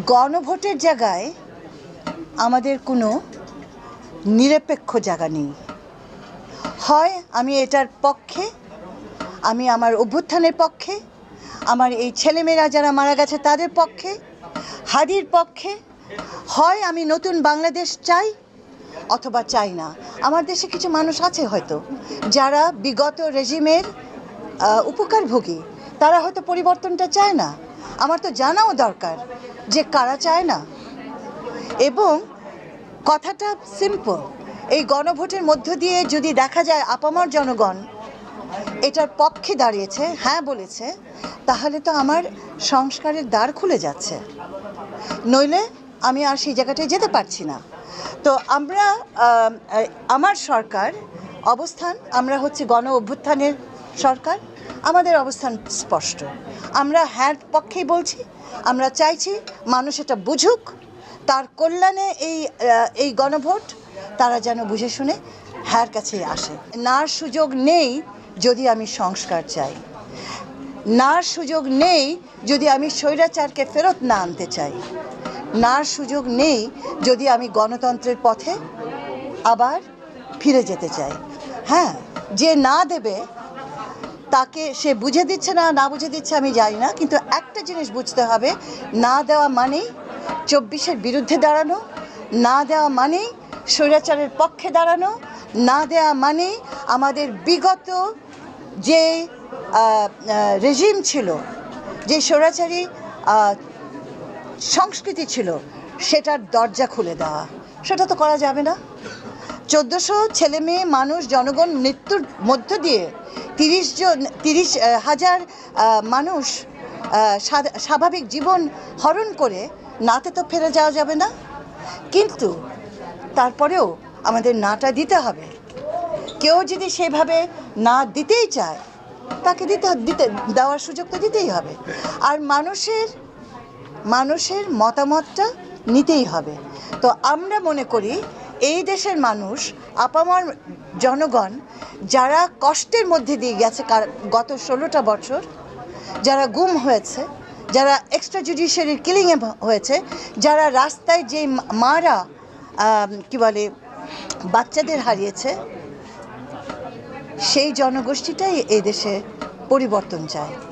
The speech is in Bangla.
গণভোটের জায়গায় আমাদের কোনো নিরপেক্ষ জায়গা নেই। হয় আমি এটার পক্ষে, আমি আমার অভ্যুত্থানের পক্ষে, আমার এই ছেলেমেয়েরা যারা মারা গেছে তাদের পক্ষে, হাদির পক্ষে, হয় আমি নতুন বাংলাদেশ চাই অথবা চাই না। আমার দেশে কিছু মানুষ আছে হয়তো, যারা বিগত রেজিমের উপকারভোগী, তারা হয়তো পরিবর্তনটা চায় না। আমার তো জানাও দরকার যে কারা চায় না। এবং কথাটা সিম্পল এই গণভোটের মধ্য দিয়ে যদি দেখা যায় আপামর জনগণ এটার পক্ষে দাঁড়িয়েছে হ্যাঁ বলেছে, তাহলে তো আমার সংস্কারের দ্বার খুলে যাচ্ছে। নইলে আমি আর সেই জায়গাটায় যেতে পারছি না। তো আমরা আমার সরকার অবস্থান, আমরা হচ্ছে গণ অভ্যুত্থানের সরকার। আমাদের অবস্থান স্পষ্ট। আমরা হ্যাঁ পক্ষেই বলছি, আমরা চাইছি মানুষ এটা বুঝুক, তার কল্যাণে এই এই গণভোট, তারা যেন বুঝে শুনে হ্যার কাছে আসে। নার সুযোগ নেই যদি আমি সংস্কার চাই। নার সুযোগ নেই যদি আমি স্বৈরাচারকে ফেরত না আনতে চাই। নার সুযোগ নেই যদি আমি গণতন্ত্রের পথে আবার ফিরে যেতে চাই। হ্যাঁ যে না দেবে তাকে সে বুঝে দিচ্ছে না না বুঝে দিচ্ছে আমি জানি না, কিন্তু একটা জিনিস বুঝতে হবে, না দেওয়া মানেই চব্বিশের বিরুদ্ধে দাঁড়ানো, না দেওয়া মানেই স্বৈরাচারের পক্ষে দাঁড়ানো, না দেওয়া মানেই আমাদের বিগত যে রেজিম ছিল, যে স্বৈরাচারী সংস্কৃতি ছিল, সেটার দরজা খুলে দেওয়া, সেটা তো করা যাবে না। চোদ্দোশো ছেলে মেয়ে, মানুষ, জনগণ মৃত্যুর মধ্য দিয়ে তিরিশ জন, তিরিশ হাজার মানুষ স্বাভাবিক জীবন হরণ করে নাতে তো ফেরে যাওয়া যাবে না। কিন্তু তারপরেও আমাদের নাটা দিতে হবে। কেউ যদি সেভাবে না দিতেই চায়, তাকে দিতে দিতে, দেওয়ার সুযোগ তো দিতেই হবে। আর মানুষের মানুষের মতামতটা নিতেই হবে। তো আমরা মনে করি, এই দেশের মানুষ, আপামার জনগণ যারা কষ্টের মধ্যে দিয়ে গেছে গত ষোলোটা বছর, যারা গুম হয়েছে, যারা এক্সট্রা জুডিশিয়ারি কিলিংয়ে হয়েছে, যারা রাস্তায় যে মারা কি বলে, বাচ্চাদের হারিয়েছে, সেই জনগোষ্ঠীটাই এই দেশে পরিবর্তন চায়।